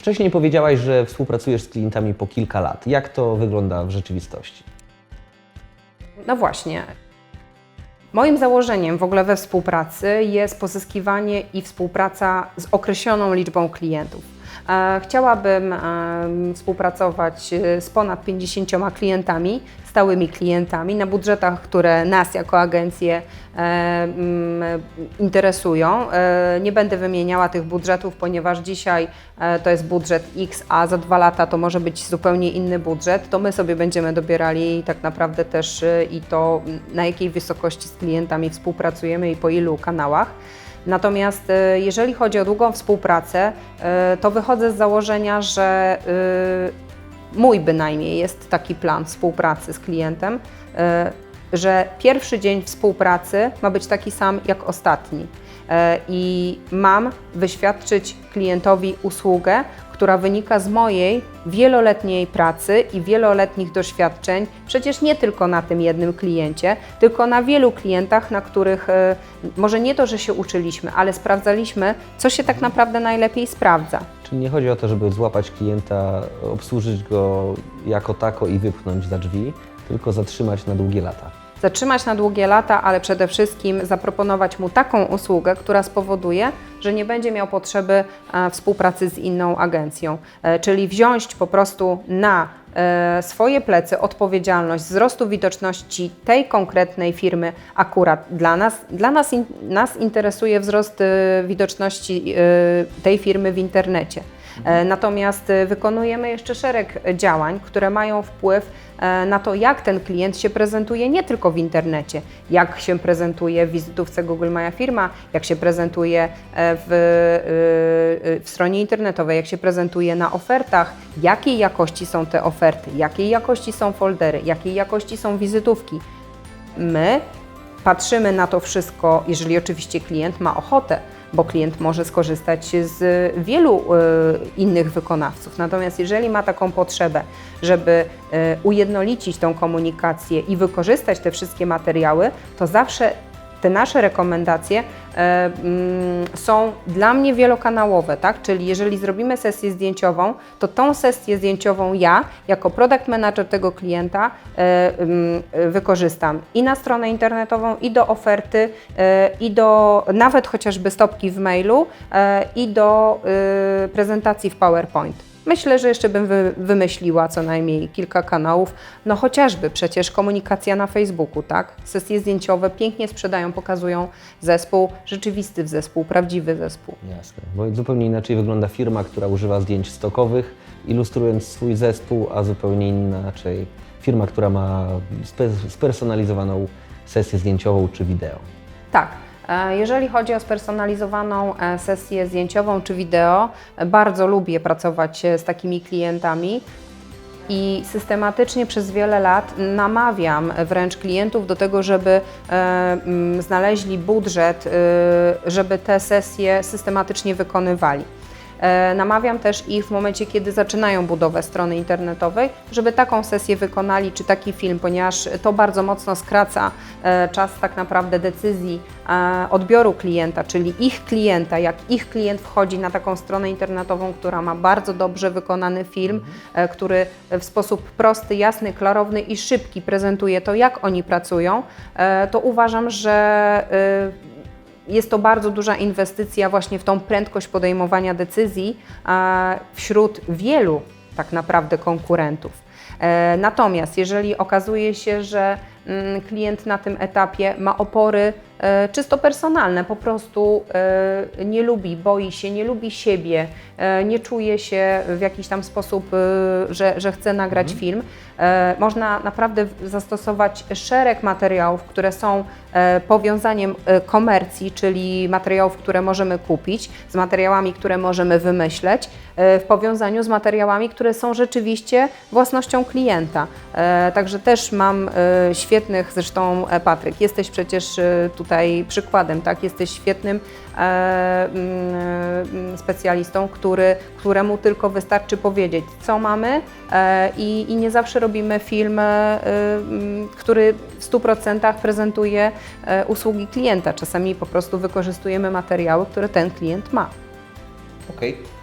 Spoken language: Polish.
Wcześniej powiedziałaś, że współpracujesz z klientami po kilka lat. Jak to wygląda w rzeczywistości? No właśnie. Moim założeniem w ogóle we współpracy jest pozyskiwanie i współpraca z określoną liczbą klientów. Chciałabym współpracować e, z ponad 50 klientami, stałymi klientami, na budżetach, które nas jako agencję interesują. E, Nie będę wymieniała tych budżetów, ponieważ dzisiaj e, to jest budżet X, a za dwa lata to może być zupełnie inny budżet. To my sobie będziemy dobierali tak naprawdę też i to na jakiej wysokości z klientami współpracujemy i po ilu kanałach. Natomiast e, jeżeli chodzi o długą współpracę, e, to wychodzę z założenia, że e, mój bynajmniej jest taki plan współpracy z klientem, że pierwszy dzień współpracy ma być taki sam jak ostatni. I mam wyświadczyć klientowi usługę, która wynika z mojej wieloletniej pracy i wieloletnich doświadczeń, przecież nie tylko na tym jednym kliencie, tylko na wielu klientach, na których e, może nie to, że się uczyliśmy, ale sprawdzaliśmy, co się tak naprawdę najlepiej sprawdza. Czyli nie chodzi o to, żeby złapać klienta, obsłużyć go jako tako i wypchnąć za drzwi, tylko zatrzymać na długie lata. Zatrzymać na długie lata, ale przede wszystkim zaproponować mu taką usługę, która spowoduje, że nie będzie miał potrzeby e, współpracy z inną agencją. E, czyli wziąć po prostu na e, swoje plecy odpowiedzialność wzrostu widoczności tej konkretnej firmy akurat dla nas. Dla nas, nas interesuje wzrost widoczności tej firmy w internecie. E, Natomiast e, wykonujemy jeszcze szereg działań, które mają wpływ e, na to, jak ten klient się prezentuje nie tylko w internecie, jak się prezentuje w wizytówce Google Moja Firma, jak się prezentuje w, w stronie internetowej, jak się prezentuje na ofertach, jakiej jakości są te oferty, jakiej jakości są foldery, jakiej jakości są wizytówki. My patrzymy na to wszystko, jeżeli oczywiście klient ma ochotę, bo klient może skorzystać z wielu e, innych wykonawców. Natomiast jeżeli ma taką potrzebę, żeby e, ujednolicić tą komunikację i wykorzystać te wszystkie materiały, to zawsze te nasze rekomendacje są dla mnie wielokanałowe, tak? Czyli jeżeli zrobimy sesję zdjęciową, to tą sesję zdjęciową ja, jako product manager tego klienta, e, mm, e, wykorzystam i na stronę internetową, i do oferty, e, i do nawet chociażby stopki w mailu, e, i do e, prezentacji w PowerPoint. Myślę, że jeszcze bym wy, wymyśliła co najmniej kilka kanałów, no chociażby przecież komunikacja na Facebooku, tak? Sesje zdjęciowe pięknie sprzedają, pokazują zespół, rzeczywisty zespół, prawdziwy zespół. Jasne. Bo zupełnie inaczej wygląda firma, która używa zdjęć stokowych, ilustrując swój zespół, a zupełnie inaczej firma, która ma spe- spersonalizowaną sesję zdjęciową czy wideo. Tak. E, Jeżeli chodzi o spersonalizowaną e, sesję zdjęciową czy wideo, e, bardzo lubię pracować z takimi klientami i systematycznie przez wiele lat namawiam wręcz klientów do tego, żeby mm, znaleźli budżet, żeby te sesje systematycznie wykonywali. E, Namawiam też ich w momencie, kiedy zaczynają budowę strony internetowej, żeby taką sesję wykonali, czy taki film, ponieważ to bardzo mocno skraca e, czas tak naprawdę decyzji e, odbioru klienta, czyli ich klienta, jak ich klient wchodzi na taką stronę internetową, która ma bardzo dobrze wykonany film, e, który w sposób prosty, jasny, klarowny i szybki prezentuje to, jak oni pracują, to uważam, że jest to bardzo duża inwestycja właśnie w tą prędkość podejmowania decyzji wśród wielu tak naprawdę konkurentów. E, Natomiast jeżeli okazuje się, że mm, klient na tym etapie ma opory e, czysto personalne, po prostu e, nie lubi, boi się, nie lubi siebie, nie czuje się w jakiś tam sposób, że, że chce nagrać film, e, można naprawdę zastosować szereg materiałów, które są powiązaniem komercji, czyli materiałów, które możemy kupić, z materiałami, które możemy wymyśleć, w powiązaniu z materiałami, które są rzeczywiście własnością klienta. E, Także też mam e, świetnych, zresztą e, Patryk, jesteś przecież tutaj przykładem, tak? Jesteś świetnym mm, specjalistą, który, któremu tylko wystarczy powiedzieć, co mamy i, i nie zawsze robimy film, mm, który w 100% prezentuje usługi klienta. Czasami po prostu wykorzystujemy materiały, które ten klient ma. Okej.